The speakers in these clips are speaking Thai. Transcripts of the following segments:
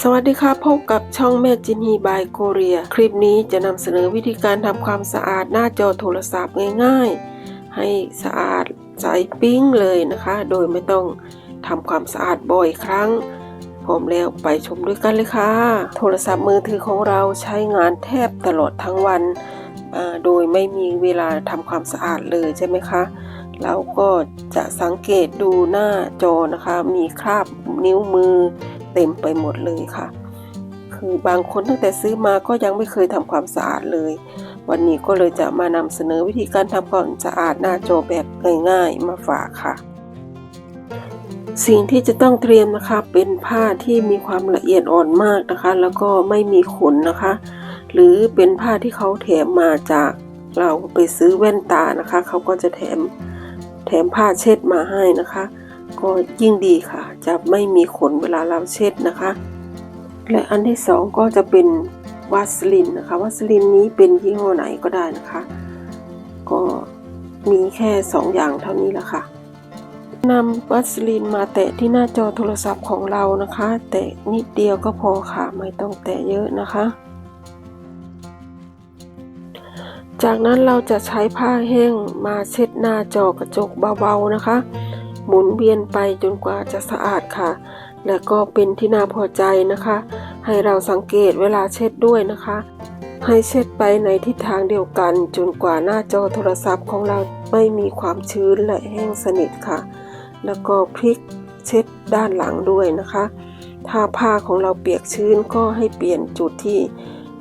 สวัสดีค่ะพบกับช่องแม่จินฮีบายโกเรีย คลิปนี้จะนำเสนอวิธีการทำความสะอาดหน้าจอโทรศัพท์ง่ายๆ ให้สะอาดใสปิ้งเลยนะคะ โดยไม่ต้องทำความสะอาดบ่อยครั้งพร้อมแล้วไปชมด้วยกันเลยค่ะ โทรศัพท์มือถือของเราใช้งานแทบตลอดทั้งวัน โดยไม่มีเวลาทำความสะอาดเลยใช่ไหมคะเราก็จะสังเกตดูหน้าจอนะคะ มีคราบนิ้วมือ เต็มไปหมดเลยค่ะ คือบางคนตั้งแต่ซื้อมาก็ยังไม่เคยทำความสะอาดเลย วันนี้ก็เลยจะมานำเสนอวิธีการทำความสะอาดหน้าจอแบบง่ายๆมาฝากค่ะ สิ่งที่จะต้องเตรียมนะคะเป็นผ้าที่มีความละเอียดอ่อนมากนะคะ แล้วก็ไม่มีขนนะคะ หรือเป็นผ้าที่เขาแถมมาจากเราไปซื้อแว่นตานะคะ เขาก็จะแถมแถมผ้าเช็ดมาให้นะคะ ก็ยิ่งดีค่ะ จะไม่มีขนเวลาเราเช็ดนะคะ และอันที่สองก็จะเป็นวาสลินนะคะวาสลินนี้เป็นยี่ห้อไหนก็ได้นะคะ ก็มีแค่สองอย่างเท่านี้แหละค่ะนำวัสลินมาแตะที่หน้าจอโทรศัพท์ของเรานะคะ แตะนิดเดียวก็พอค่ะ ไม่ต้องแตะเยอะนะคะ จากนั้นเราจะใช้ผ้าแห้งมาเช็ดหน้าจอกระจกเบาๆนะคะ หมุนเวียนไปจนกว่าจะสะอาดค่ะ และก็เป็นที่น่าพอใจนะคะ ให้เราสังเกตเวลาเช็ดด้วยนะคะ ให้เช็ดไปในทิศทางเดียวกัน จนกว่าหน้าจอโทรศัพท์ของเราไม่มีความชื้นและแห้งสนิทค่ะ แล้วก็พลิกเช็ดด้านหลังด้วยนะคะ ถ้าผ้าของเราเปียกชื้นก็ให้เปลี่ยนจุดที่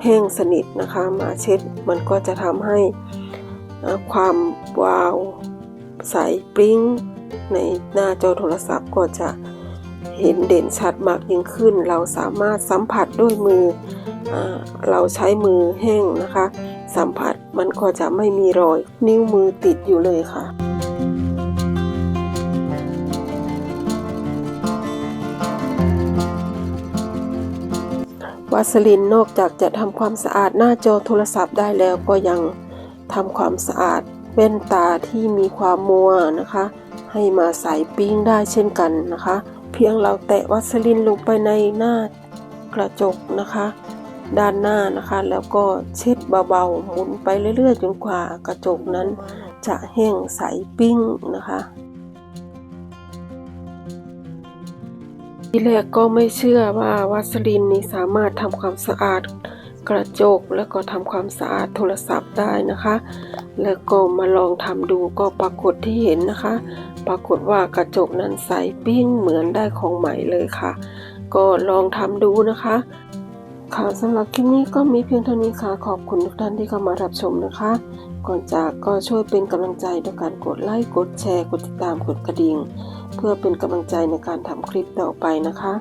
แห้งสนิทนะคะ มาเช็ดมันก็จะทำให้ความวาวใสปริ้ง ในหน้าจอโทรศัพท์ก็จะเห็นเด่นชัดมากยิ่งขึ้น เราสามารถสัมผัสด้วยมืออเราใช้มือแห้งนะคะ สัมผัสมันก็จะไม่มีรอย นิ้วมือติดอยู่เลยค่ะวาสลินนอกจากจะทำความสะอาดหน้าจอโทรศัพท์ได้แล้วก็ยังทำความสะอาดแว่นตาที่มีความมัวนะคะ ให้มาใส่ปิ้งได้เช่นกันนะคะ เพียงเราแตะวัสลินลงไปในหน้ากระจกนะคะ ด้านหน้านะคะ แล้วก็เช็ดเบาๆหมุนไปเรื่อยๆจนกว่ากระจกนั้น จะแห้งใสปิ้งนะคะที่แรกก็ไม่เชื่อว่าวัสลินนี้สามารถทำความสะอาด กระจกแล้วก็ทำความสะอาดโทรศัพท์ได้นะคะ แล้วก็มาลองทำดูก็ปรากฏที่เห็นนะคะ ปรากฏว่ากระจกนั้นใสปิ้งเหมือนได้ของใหม่เลยค่ะ ก็ลองทำดูนะคะ ค่ะสำหรับคลิปนี้ก็มีเพียงเท่านี้ค่ะขอบคุณทุกท่านที่เข้ามารับชมนะคะ ก่อนจากก็ช่วยเป็นกำลังใจด้วยการกดไลค์กดแชร์กดติดตามกดกระดิ่ง เพื่อเป็นกำลังใจในการทำคลิปต่อไปนะคะ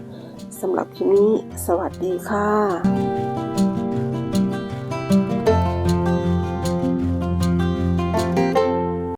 สำหรับคลิปนี้ สวัสดีค่ะ